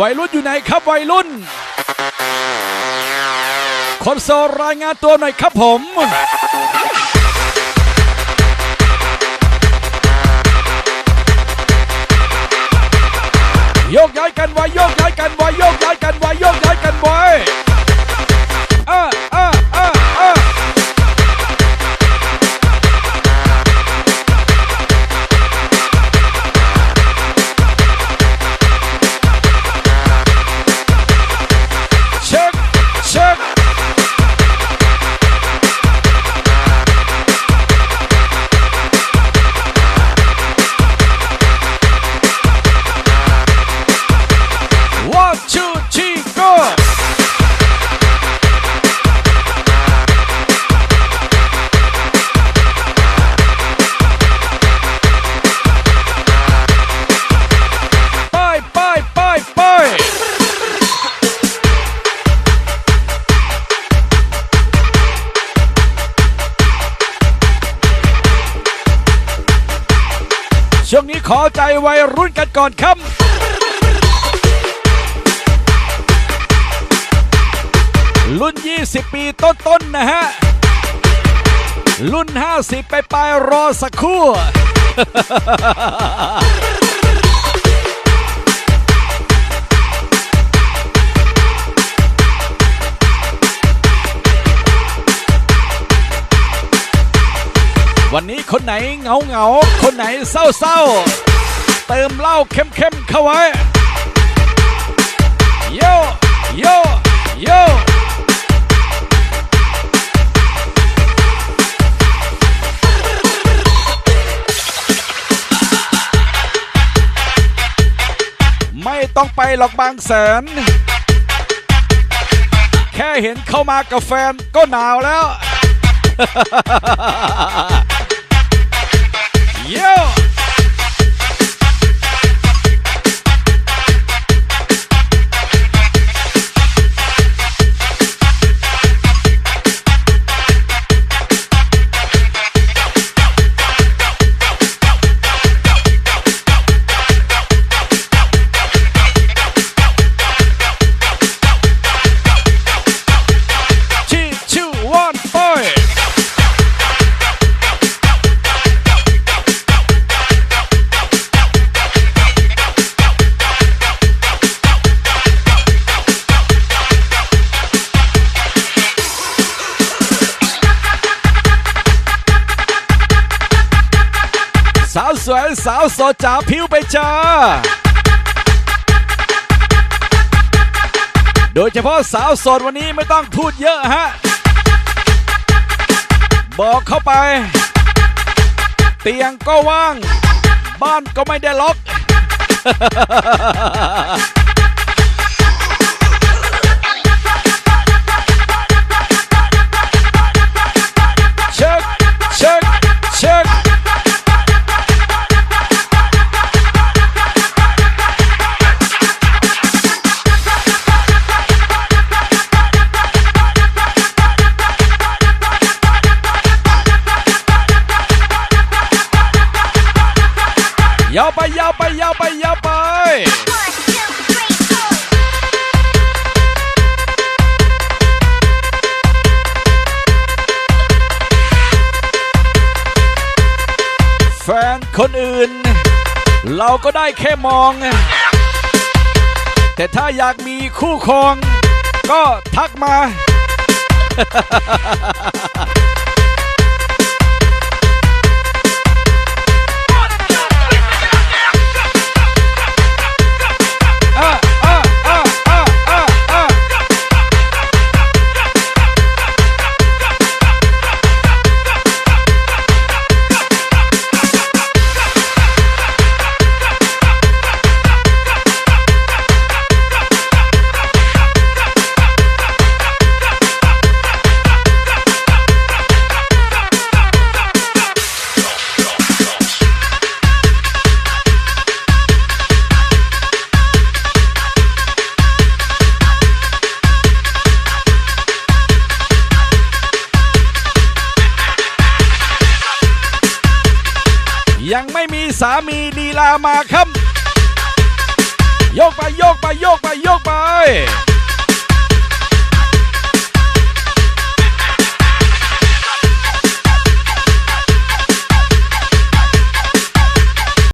วัยรุ่นอยู่ไหนครับวัยรุ่น คนโซลรายงานตัวหน่อยครับผมโยกย้ายกันไว้โยกย้ายกันไว้โยกย้ายกันไว้ ขอใจวัยรุ่นกันก่อนครับรุ่น 20 ปีต้นๆนะฮะ รุ่น 50 ไปปลายรอสักครู่ วันนี้คนไหนเหงาเหงาคนไหนเศร้าเศร้าเติมเหล้าเข้มๆเข้าไว้โยโยโยไม่ต้องไปหรอกบางแสน แค่เห็นเข้ามากับแฟนก็หนาวแล้ว โาวสวยสาวโสดจ๋าผิวไปจ้า โดยเฉพาะสาวโสดวันนี้ไม่ต้องพูดเยอะฮะ บอกเข้าไป เตียงก็ว่าง บ้านก็ไม่ได้ล็อก ไปยาวไปยาไปแฟนคนอื่น เราก็ได้แค่มอง แต่ถ้าอยากมีคู่ครอง ก็ทักมา ยังไม่มีสามีลีลามาครับ โยกไปโยกไปโยกไปโยกไป